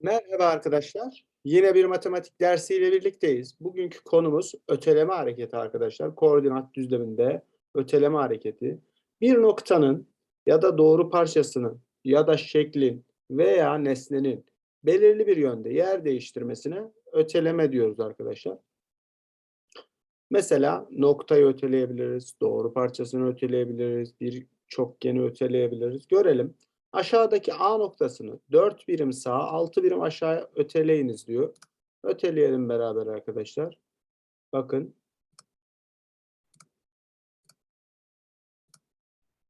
Merhaba arkadaşlar. Yine bir matematik dersiyle birlikteyiz. Bugünkü konumuz öteleme hareketi arkadaşlar. Koordinat düzleminde öteleme hareketi. Bir noktanın ya da doğru parçasının ya da şeklin veya nesnenin belirli bir yönde yer değiştirmesine öteleme diyoruz arkadaşlar. Mesela noktayı öteleyebiliriz, doğru parçasını öteleyebiliriz, bir çokgeni öteleyebiliriz. Görelim. Aşağıdaki A noktasını 4 birim sağa, 6 birim aşağıya öteleyiniz diyor. Öteleyelim beraber arkadaşlar. Bakın.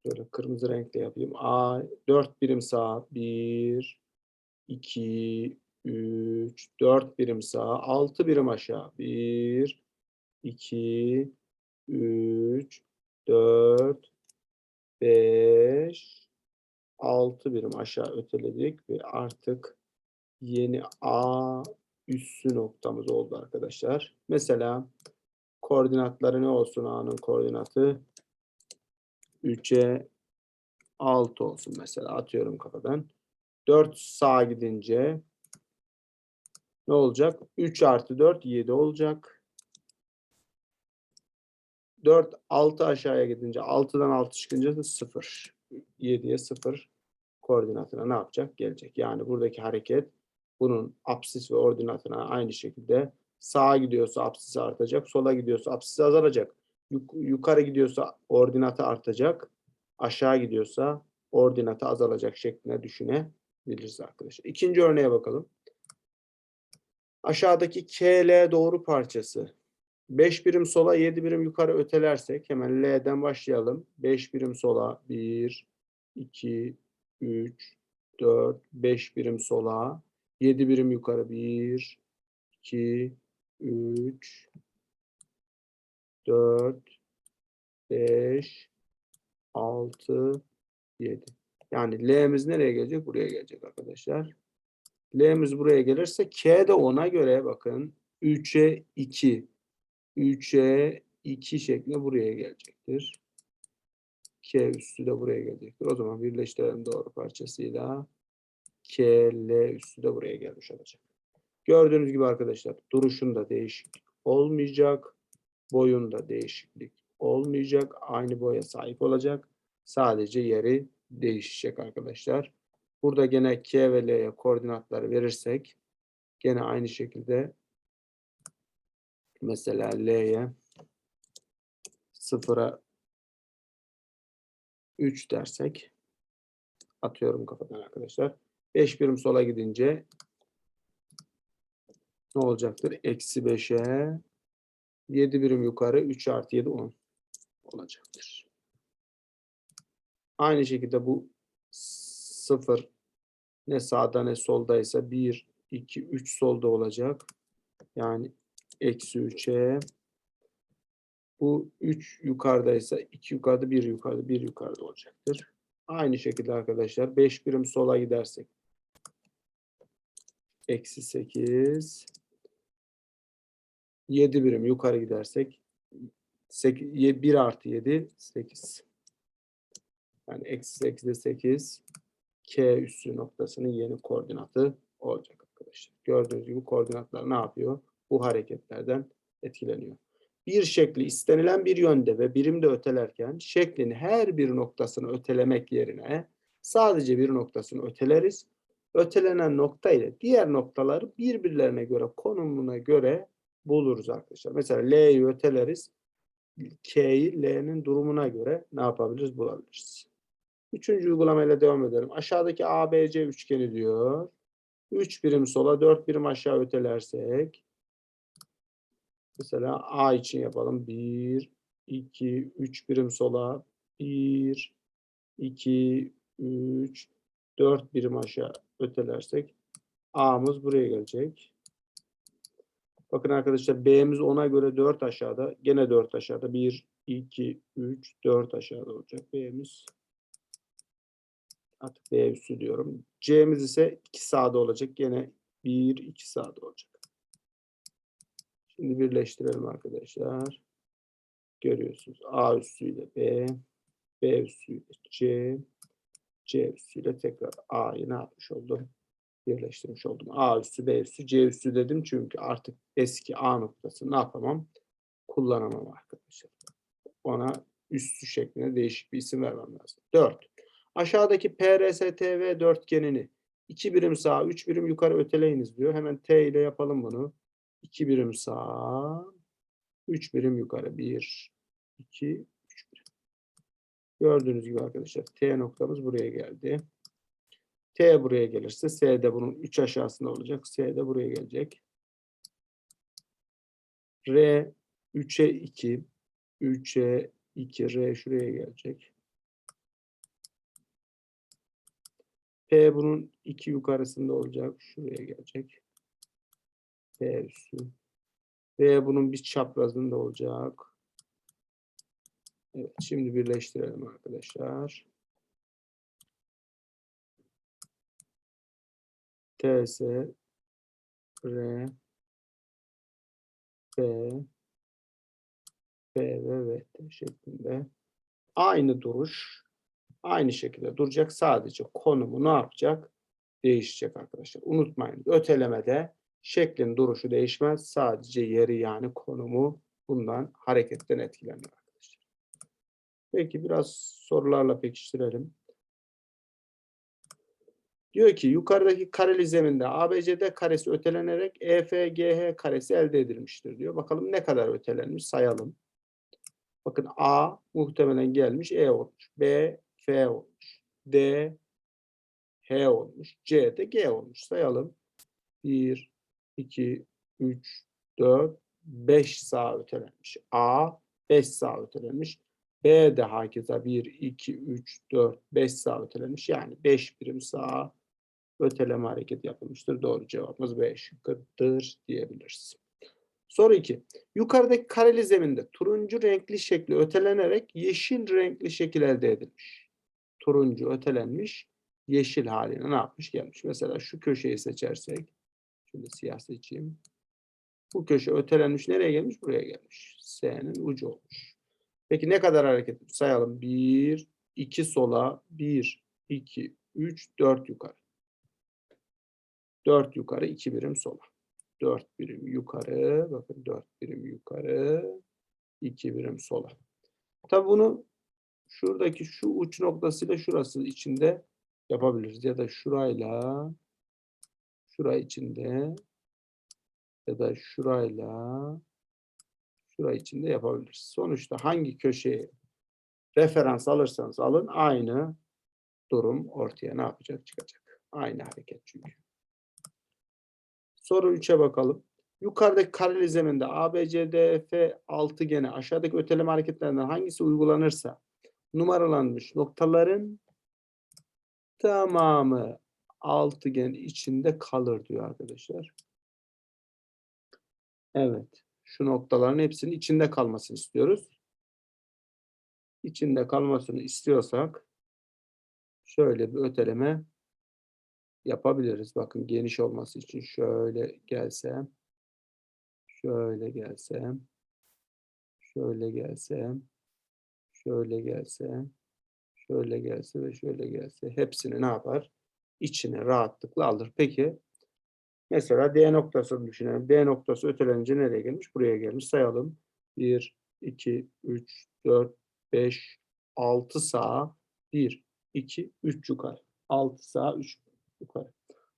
Şöyle kırmızı renkle yapayım. A 4 birim sağa. 1, 2, 3, 4 birim sağa, 6 birim aşağı. 1, 2, 3, 4, 5, 6 birim aşağı öteledik ve artık yeni A üssü noktamız oldu arkadaşlar. Mesela koordinatları ne olsun A'nın koordinatı? 3'e 6 olsun mesela atıyorum kafadan. 4 sağa gidince ne olacak? 3 artı 4 7 olacak. 4 6 aşağıya gidince 6'dan 6 çıkınca da 0. 7'ye 0 koordinatına ne yapacak? Gelecek. Yani buradaki hareket bunun apsis ve ordinatına aynı şekilde sağa gidiyorsa apsisi artacak, sola gidiyorsa apsisi azalacak. Yuk- yukarı gidiyorsa ordinatı artacak, aşağı gidiyorsa ordinatı azalacak şeklinde düşünebiliriz arkadaşlar. İkinci örneğe bakalım. Aşağıdaki KL doğru parçası 5 birim sola 7 birim yukarı ötelersek hemen L'den başlayalım. 5 birim sola 1, 2, 3, 4, 5 birim sola 7 birim yukarı 1, 2, 3, 4, 5, 6, 7. Yani L'miz nereye gelecek? Buraya gelecek arkadaşlar. L'miz buraya gelirse K de ona göre bakın 3'e 2 3'e 2 şeklinde buraya gelecektir. K üssü de buraya gelecektir. O zaman birleştirelim doğru parçasıyla. K, L üssü de buraya gelmiş olacak. Gördüğünüz gibi arkadaşlar duruşunda değişiklik olmayacak. Boyunda değişiklik olmayacak. Aynı boya sahip olacak. Sadece yeri değişecek arkadaşlar. Burada gene K ve L'ye koordinatları verirsek gene aynı şekilde mesela L'ye 0'a 3 dersek atıyorum kafadan arkadaşlar. 5 birim sola gidince ne olacaktır? Eksi 5'e 7 birim yukarı 3 artı 7 10 olacaktır. Aynı şekilde bu 0 ne sağda ne soldaysa 1, 2, 3 solda olacak. Yani eksi 3'e bu 3 yukarıdaysa 2 yukarıda 1 yukarıda 1 yukarıda olacaktır. Aynı şekilde arkadaşlar 5 birim sola gidersek eksi 8 7 birim yukarı gidersek 8, 1 artı 7 8 yani eksi 8'de 8 K üssü noktasının yeni koordinatı olacak arkadaşlar. Gördüğünüz gibi koordinatlar ne yapıyor? Bu hareketlerden etkileniyor. Bir şekli istenilen bir yönde ve birimde ötelerken şeklin her bir noktasını ötelemek yerine sadece bir noktasını öteleriz. Ötelenen nokta ile diğer noktaları birbirlerine göre konumuna göre buluruz arkadaşlar. Mesela L'yi öteleriz. K'yi L'nin durumuna göre ne yapabiliriz? Bulabiliriz. Üçüncü uygulamayla devam edelim. Aşağıdaki ABC üçgeni diyor. 3 birim sola 4 birim aşağı ötelersek mesela A için yapalım. 1, 2, 3 birim sola 1, 2, 3, 4 birim aşağı ötelersek A'mız buraya gelecek. Bakın arkadaşlar B'miz ona göre 4 aşağıda. Gene 4 aşağıda. 1, 2, 3, 4 aşağıda olacak B'miz. Artık B üssü diyorum. C'miz ise 2 sağda olacak. Gene 1, 2 sağda olacak. Şimdi birleştirelim arkadaşlar. Görüyorsunuz. A üssüyle B, B üssüyle C, C üssüyle tekrar A'yı ne yapmış oldum? birleştirmiş oldum. A üssü, B üssü, C üssü dedim çünkü artık eski A noktası ne yapamam? Kullanamam arkadaşlar. Ona üssü şeklinde değişik bir isim vermem lazım. 4. Aşağıdaki PRSTV dörtgenini 2 birim sağa, 3 birim yukarı öteleyiniz diyor. Hemen T ile yapalım bunu. 2 birim sağa, 3 birim yukarı. 1, 2, 3 birim. Gördüğünüz gibi arkadaşlar T noktamız buraya geldi. T buraya gelirse S de bunun 3 aşağısında olacak. S de buraya gelecek. R 3'e 2, 3'e 2, R şuraya gelecek. P bunun 2 yukarısında olacak. Şuraya gelecek. P üssü. V bunun bir çaprazında olacak. Evet, şimdi birleştirelim arkadaşlar. TS R P P ve V şeklinde aynı duruş aynı şekilde duracak. Sadece konumu ne yapacak? Değişecek arkadaşlar. Unutmayın ötelemede şeklin duruşu değişmez. Sadece yeri yani konumu bundan hareketten etkilenir arkadaşlar. Peki biraz sorularla pekiştirelim. Diyor ki yukarıdaki kareli zeminde ABCD karesi ötelenerek EFGH karesi elde edilmiştir diyor. Bakalım ne kadar ötelenmiş sayalım. Bakın A muhtemelen gelmiş E olmuş. B F olmuş. D H olmuş. C de G olmuş. Sayalım. 1, 2, 3, 4, 5 sağ ötelenmiş. A 5 sağ ötelenmiş. B de hakeza 1, 2, 3, 4, 5 sağ ötelenmiş. Yani 5 birim sağ öteleme hareketi yapılmıştır. Doğru cevabımız B şıkkıdır diyebiliriz. Soru 2. Yukarıdaki kareli zeminde turuncu renkli şekli ötelenerek yeşil renkli şekil elde edilmiş. Turuncu ötelenmiş, yeşil haline ne yapmış gelmiş. Mesela şu köşeyi seçersek, şöyle siyah. Bu köşe ötelenmiş nereye gelmiş? Buraya gelmiş. S'nin ucu olmuş. Peki ne kadar hareket etmiş? Sayalım. 1, 2 sola, 1, 2, 3, 4 yukarı. 4 yukarı, 2 birim sola. 4 birim yukarı, bakın 4 birim yukarı, 2 birim sola. Tabi bunu şuradaki şu uç noktasıyla şurası içinde yapabiliriz. Ya da şurayla şura içinde ya da şurayla şura içinde yapabiliriz. Sonuçta hangi köşeyi referans alırsanız alın aynı durum ortaya ne yapacak çıkacak. Aynı hareket çünkü. Soru 3'e bakalım. Yukarıdaki kareli zeminde ABCDF altıgeni aşağıdaki öteleme hareketlerinden hangisi uygulanırsa numaralanmış noktaların tamamı altıgen içinde kalır diyor arkadaşlar. Evet. Şu noktaların hepsinin içinde kalmasını istiyoruz. İçinde kalmasını istiyorsak şöyle bir öteleme yapabiliriz. Bakın geniş olması için şöyle gelsem, şöyle gelsem, şöyle gelsem, şöyle gelsem, şöyle gelse ve şöyle gelse hepsini ne yapar? İçine rahatlıkla alır. Peki mesela D noktasını düşünelim. D noktası ötelenince nereye gelmiş? Buraya gelmiş. Sayalım. 1, 2, 3, 4, 5, 6 sağa, 1, 2, 3 yukarı. 6 sağa, 3 yukarı.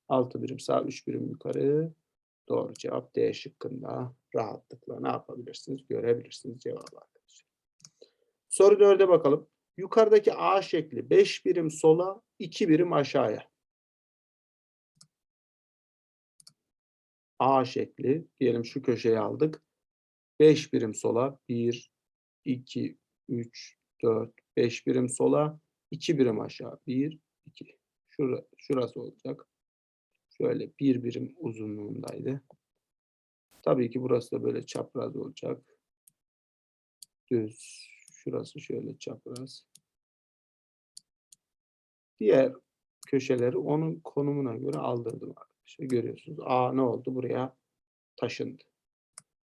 6 birim sağ, 3 birim yukarı. Doğru cevap D şıkkında rahatlıkla ne yapabilirsiniz? Görebilirsiniz cevabı arkadaşlar. Soru 4'e bakalım. Yukarıdaki A şekli 5 birim sola, 2 birim aşağıya. A şekli diyelim şu köşeyi aldık. 5 birim sola 1 2 3 4 5 birim sola 2 birim aşağı 1 2 Şura, şurası olacak. Şöyle bir birim uzunluğundaydı. Tabii ki burası da böyle çapraz olacak. Düz. Şurası şöyle çapraz. Diğer köşeleri onun konumuna göre aldırdım arkadaşlar. Görüyorsunuz. A ne oldu? Buraya taşındı.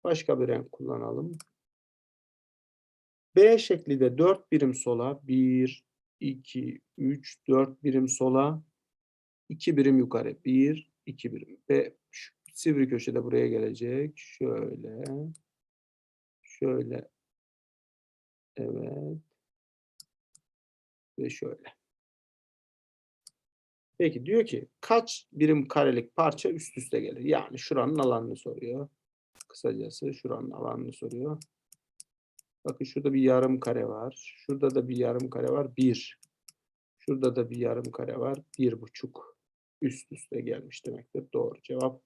Başka bir renk kullanalım. B şekli de 4 birim sola. 1, 2, 3, 4 birim sola. 2 birim yukarı. 1, 2 birim. Ve şu sivri köşede buraya gelecek. Şöyle. Şöyle. Evet. Ve şöyle. Peki diyor ki kaç birim karelik parça üst üste gelir? Yani şuranın alanını soruyor. Kısacası şuranın alanını soruyor. Bakın şurada bir yarım kare var. Şurada da bir yarım kare var. Bir. Şurada da bir yarım kare var. Bir buçuk. Üst üste gelmiş demektir. Doğru cevap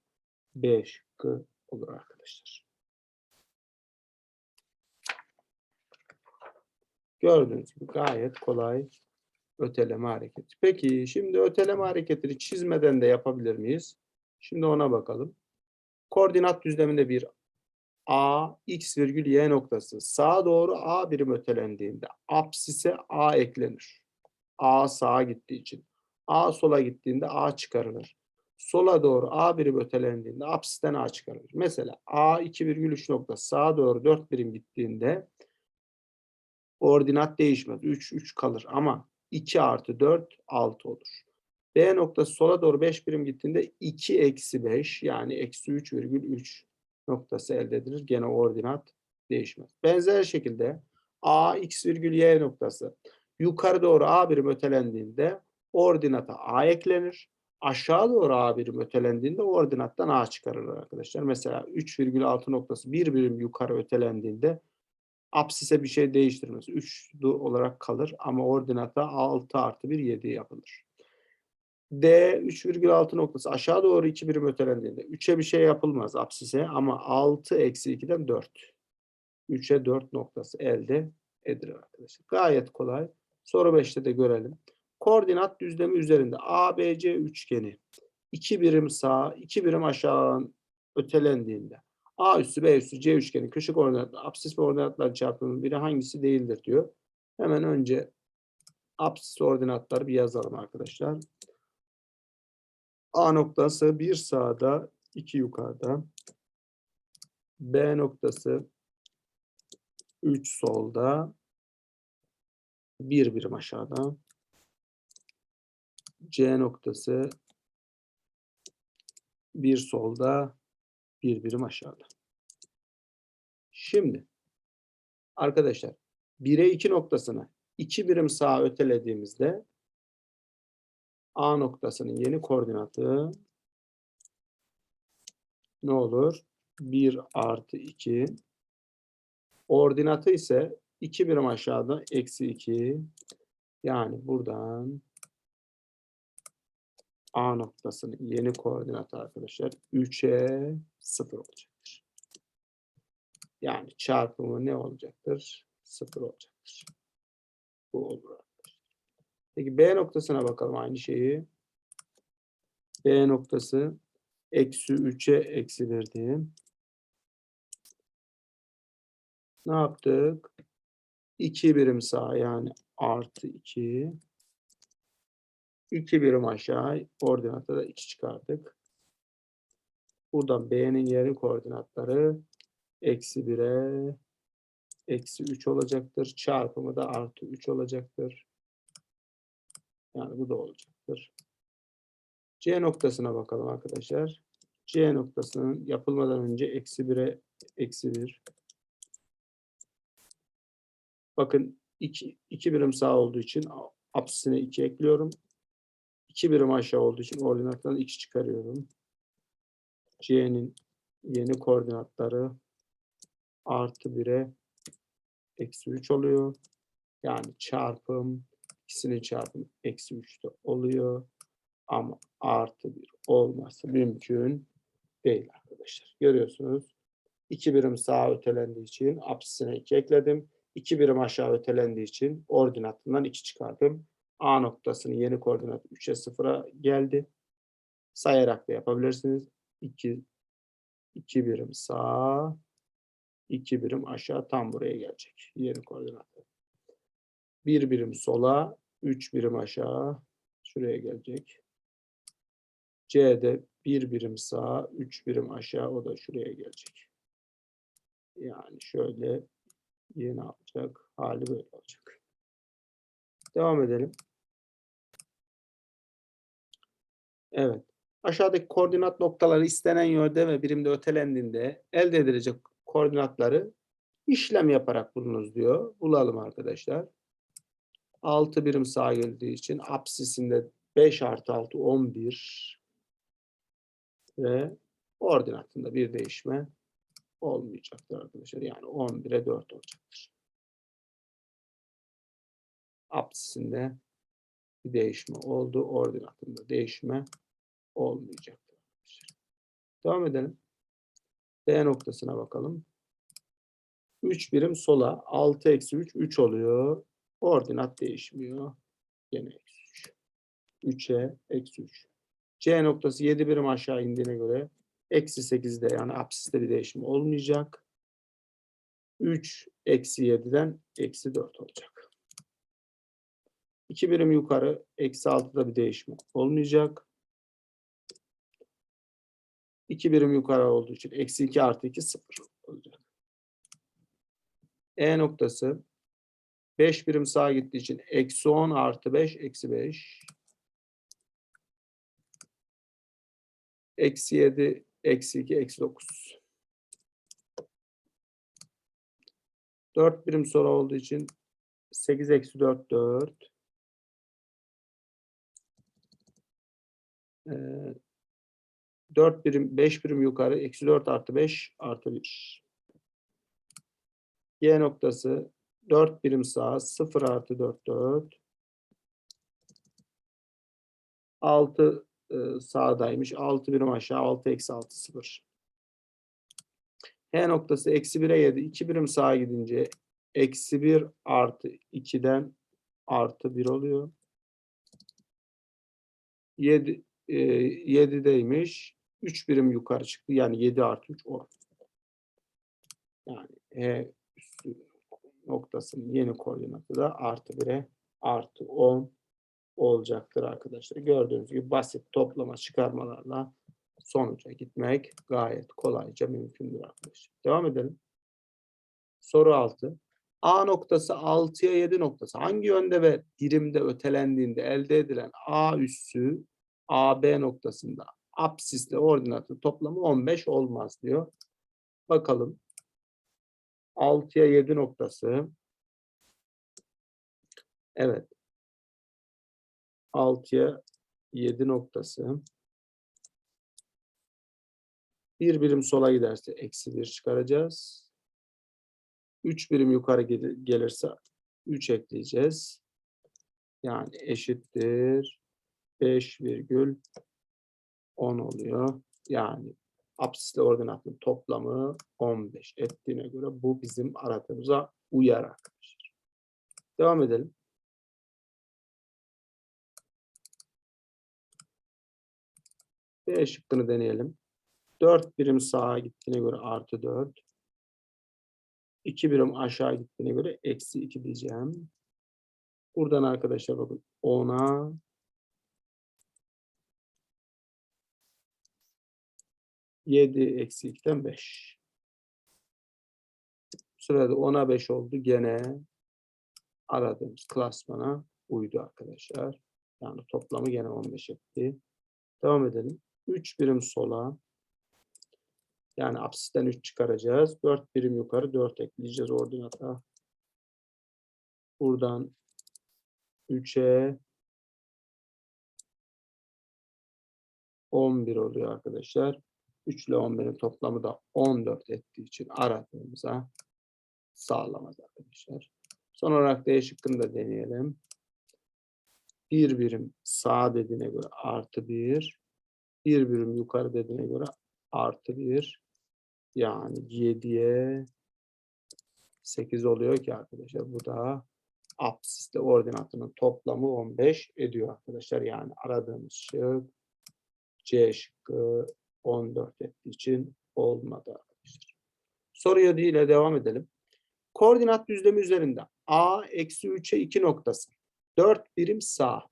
B şıkkı olur arkadaşlar. Gördüğünüz gibi gayet kolay öteleme hareketi. Peki şimdi öteleme hareketini çizmeden de yapabilir miyiz? Şimdi ona bakalım. Koordinat düzleminde bir A, X virgül Y noktası sağa doğru A birim ötelendiğinde apsise A eklenir. A sağa gittiği için. A sola gittiğinde A çıkarılır. Sola doğru A birim ötelendiğinde apsisten A çıkarılır. Mesela A 2,3 noktası sağa doğru 4 birim gittiğinde ordinat değişmez. 3, 3 kalır ama 2 artı 4, 6 olur. B noktası sola doğru 5 birim gittiğinde 2 eksi 5 yani eksi 3,3 noktası elde edilir. Gene ordinat değişmez. Benzer şekilde A x virgül y noktası yukarı doğru A birim ötelendiğinde ordinata A eklenir. Aşağı doğru A birim ötelendiğinde ordinattan A çıkarılır arkadaşlar. Mesela 3,6 noktası bir birim yukarı ötelendiğinde apsise bir şey değiştirmez. 3 olarak kalır ama ordinata 6 artı 1 7 yapılır. D 3,6 noktası aşağı doğru 2 birim ötelendiğinde 3'e bir şey yapılmaz apsise ama 6 eksi 2'den 4. 3'e 4 noktası elde edilir arkadaşlar. Gayet kolay. Soru 5'te de görelim. Koordinat düzlemi üzerinde ABC üçgeni 2 birim sağ, 2 birim aşağı ötelendiğinde A üssü B üssü C üçgeni köşe koordinatı apsis ve ordinatlar çarpımının biri hangisi değildir diyor. Hemen önce apsis ordinatları bir yazalım arkadaşlar. A noktası bir sağda, iki yukarıda. B noktası 3 solda, bir birim aşağıda. C noktası bir solda, bir birim aşağıda. Şimdi arkadaşlar 1'e 2 noktasını 2 birim sağa ötelediğimizde A noktasının yeni koordinatı ne olur? 1 artı 2. Ordinatı ise 2 birim aşağıda eksi 2. Yani buradan A noktasının yeni koordinatı arkadaşlar 3'e 0 olacaktır. Yani çarpımı ne olacaktır? 0 olacaktır. Bu olur. Peki B noktasına bakalım aynı şeyi. B noktası eksi 3'e eksi verdim. Ne yaptık? 2 birim sağ yani artı 2. 2 birim aşağı koordinatta da 2 çıkarttık. Buradan B'nin yeri koordinatları eksi 1'e eksi 3 olacaktır. Çarpımı da artı 3 olacaktır. Yani bu da olacaktır. C noktasına bakalım arkadaşlar. C noktasının yapılmadan önce eksi 1'e eksi 1. Bakın 2, 2 birim sağ olduğu için apsisine 2 ekliyorum. 2 birim aşağı olduğu için ordinattan 2 çıkarıyorum. C'nin yeni koordinatları artı 1'e eksi 3 oluyor. Yani çarpım ikisinin çarpımı eksi 3'te oluyor. Ama artı 1 olması mümkün değil arkadaşlar. Görüyorsunuz. 2 birim sağa ötelendiği için apsisine 2 ekledim. 2 birim aşağı ötelendiği için ordinatından 2 çıkardım. A noktasının yeni koordinatı 3'e 0'a geldi. Sayarak da yapabilirsiniz. 2 2 birim sağ, 2 birim aşağı tam buraya gelecek. Yeni koordinatı. 1 birim sola, 3 birim aşağı şuraya gelecek. C'de 1 birim sağ, 3 birim aşağı o da şuraya gelecek. Yani şöyle yeni alacak. Hali böyle olacak. Devam edelim. Evet. Aşağıdaki koordinat noktaları istenen yönde ve birimde ötelendiğinde elde edilecek koordinatları işlem yaparak bulunuz diyor. Bulalım arkadaşlar. 6 birim sağa geldiği için apsisinde 5 artı 6 11 ve ordinatında bir değişme olmayacaktır arkadaşlar. Yani 11'e 4 olacaktır. Apsisinde bir değişme oldu. Ordinatında değişme olmayacaktır. arkadaşlar. Devam edelim. D noktasına bakalım. 3 birim sola. 6 eksi 3 3 oluyor. Ordinat değişmiyor. Yine eksi 3. 3'e eksi 3. C noktası 7 birim aşağı indiğine göre eksi 8'de yani apsiste bir değişim olmayacak. 3 eksi 7'den eksi 4 olacak. 2 birim yukarı eksi 6'da bir değişim olmayacak. 2 birim yukarı olduğu için eksi 2 artı 2 0 olacak. E noktası 5 birim sağa gittiği için eksi 10 artı 5 eksi 5. Eksi 7 eksi 2 eksi 9. 4 birim sonra olduğu için 8 eksi 4 4. Ee, 4 birim 5 birim yukarı eksi 4 artı 5 artı 1. Y noktası 4 birim sağa 0 artı 4 4. 6 e, sağdaymış. 6 birim aşağı 6 eksi 6 0. H noktası eksi 1'e 7. 2 birim sağa gidince eksi 1 artı 2'den artı 1 oluyor. 7 e, 7'deymiş. 3 birim yukarı çıktı. Yani 7 artı 3 10. Yani üstü noktasının yeni koordinatı da artı 1'e artı 10 olacaktır arkadaşlar. Gördüğünüz gibi basit toplama çıkarmalarla sonuca gitmek gayet kolayca mümkündür arkadaşlar. Devam edelim. Soru 6. A noktası 6'ya 7 noktası hangi yönde ve birimde ötelendiğinde elde edilen A üssü AB noktasında apsisle ordinatın toplamı 15 olmaz diyor. Bakalım. 6'ya 7 noktası. Evet. 6'ya 7 noktası. Bir birim sola giderse eksi 1 çıkaracağız. 3 birim yukarı gel- gelirse 3 ekleyeceğiz. Yani eşittir 5 virgül 10 oluyor. Yani apsisle ordinatın toplamı 15 ettiğine göre bu bizim aradığımıza uyar arkadaşlar. Devam edelim. B şıkkını deneyelim. 4 birim sağa gittiğine göre artı 4. 2 birim aşağı gittiğine göre eksi 2 diyeceğim. Buradan arkadaşlar bakın 10'a 7 eksi 2'den 5. Bu sırada 10'a 5 oldu. Gene aradığımız klasmana uydu arkadaşlar. Yani toplamı gene 15 etti. Devam edelim. 3 birim sola. Yani apsisten 3 çıkaracağız. 4 birim yukarı 4 ekleyeceğiz ordinata. Buradan 3'e 11 oluyor arkadaşlar. 3 ile 11'in toplamı da 14 ettiği için aradığımıza sağlamaz arkadaşlar. Son olarak D şıkkını da deneyelim. Bir birim sağ dediğine göre artı 1. Bir birim yukarı dediğine göre artı 1. Yani 7'ye 8 oluyor ki arkadaşlar. Bu da apsisle ordinatının toplamı 15 ediyor arkadaşlar. Yani aradığımız şık C şıkkı 14 ettiği için olmadı arkadaşlar. Soru 7 ile devam edelim. Koordinat düzlemi üzerinde A eksi 3'e 2 noktası. 4 birim sağ.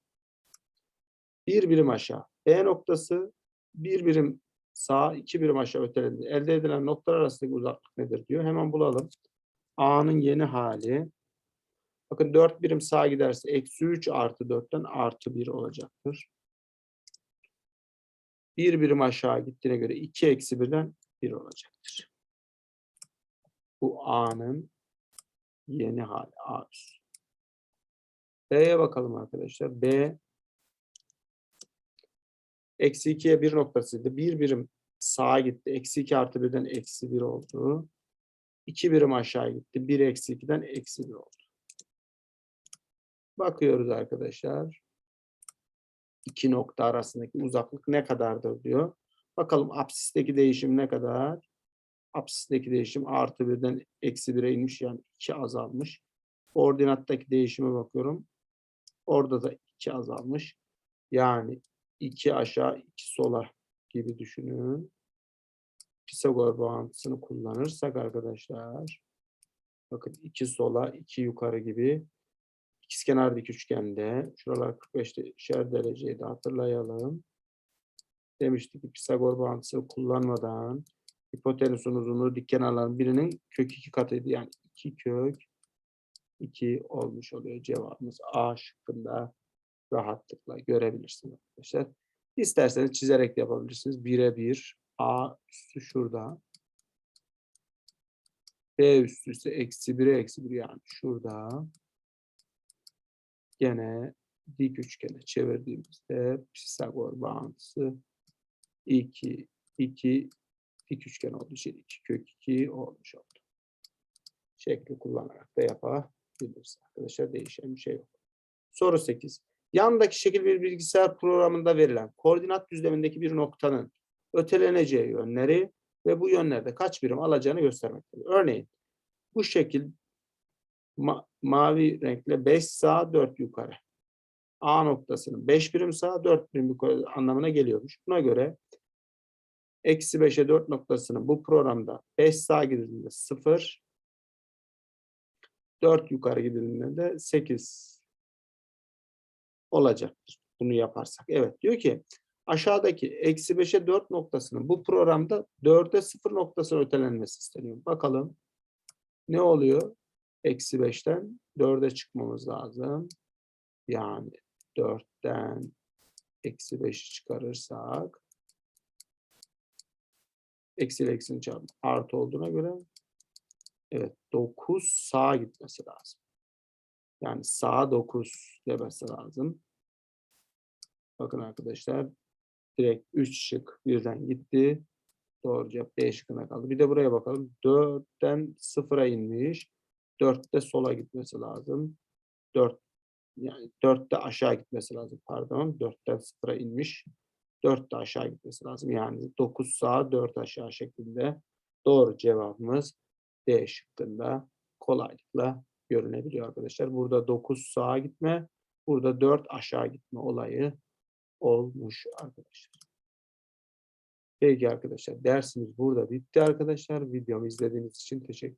1 birim aşağı. B noktası 1 birim sağ, 2 birim aşağı ötelendi. Elde edilen noktalar arasındaki uzaklık nedir diyor. Hemen bulalım. A'nın yeni hali. Bakın 4 birim sağa giderse eksi 3 artı 4'ten artı 1 olacaktır. Bir birim aşağı gittiğine göre 2 eksi 1'den 1 olacaktır. Bu A'nın yeni hali A üssü. B'ye bakalım arkadaşlar. B eksi 2'ye 1 noktasıydı. Bir birim sağa gitti. Eksi 2 artı 1'den eksi 1 oldu. 2 birim aşağı gitti. 1 eksi 2'den eksi 1 oldu. Bakıyoruz arkadaşlar. İki nokta arasındaki uzaklık ne kadardır diyor. Bakalım apsisteki değişim ne kadar? Apsisteki değişim artı 1'den eksi 1'e inmiş yani 2 azalmış. Ordinattaki değişime bakıyorum. Orada da 2 azalmış. Yani 2 aşağı 2 sola gibi düşünün. Pisagor bağıntısını kullanırsak arkadaşlar bakın 2 sola 2 yukarı gibi ikizkenar üçgende şuralar 45'er dereceydi hatırlayalım. Demiştik ki Pisagor bağıntısını kullanmadan hipotenüsün uzunluğu dik kenarların birinin kök 2 katıydı. Yani 2 kök 2 olmuş oluyor cevabımız A şıkkında rahatlıkla görebilirsiniz arkadaşlar. İsterseniz çizerek de yapabilirsiniz. 1'e 1 A üstü şurada. B üstü ise eksi 1'e eksi 1 yani şurada. Gene dik üçgene çevirdiğimizde Pisagor bağıntısı 2, 2 dik üçgen olduğu için 2 kök 2 olmuş oldu. Şekli kullanarak da yapabiliriz arkadaşlar. Değişen bir şey yok. Soru 8. Yandaki şekil bir bilgisayar programında verilen koordinat düzlemindeki bir noktanın öteleneceği yönleri ve bu yönlerde kaç birim alacağını göstermektedir. Örneğin bu şekil ma- mavi renkle 5 sağ 4 yukarı. A noktasının 5 birim sağ 4 birim yukarı anlamına geliyormuş. Buna göre eksi 5'e 4 noktasının bu programda 5 sağ gidildiğinde 0 4 yukarı gidildiğinde de 8 olacaktır. Bunu yaparsak. Evet diyor ki aşağıdaki eksi 5'e 4 noktasının bu programda 4'e 0 noktasına ötelenmesi isteniyor. Bakalım ne oluyor? Eksi 5'ten 4'e çıkmamız lazım. Yani 4'ten eksi 5'i çıkarırsak eksi ile eksinin çarpımı artı olduğuna göre evet 9 sağa gitmesi lazım. Yani sağa 9 demesi lazım. Bakın arkadaşlar direkt 3 şık birden gitti. Doğru cevap D şıkkına kaldı. Bir de buraya bakalım. 4'ten 0'a inmiş. 4'te sola gitmesi lazım. 4 yani 4'te aşağı gitmesi lazım. Pardon. 4'ten 0'a inmiş. 4 de aşağı gitmesi lazım. Yani 9 sağa 4 aşağı şeklinde. Doğru cevabımız D şıkkında kolaylıkla görünebiliyor arkadaşlar. Burada 9 sağa gitme, burada 4 aşağı gitme olayı olmuş arkadaşlar. Peki arkadaşlar dersimiz burada bitti arkadaşlar. Videomu izlediğiniz için teşekkür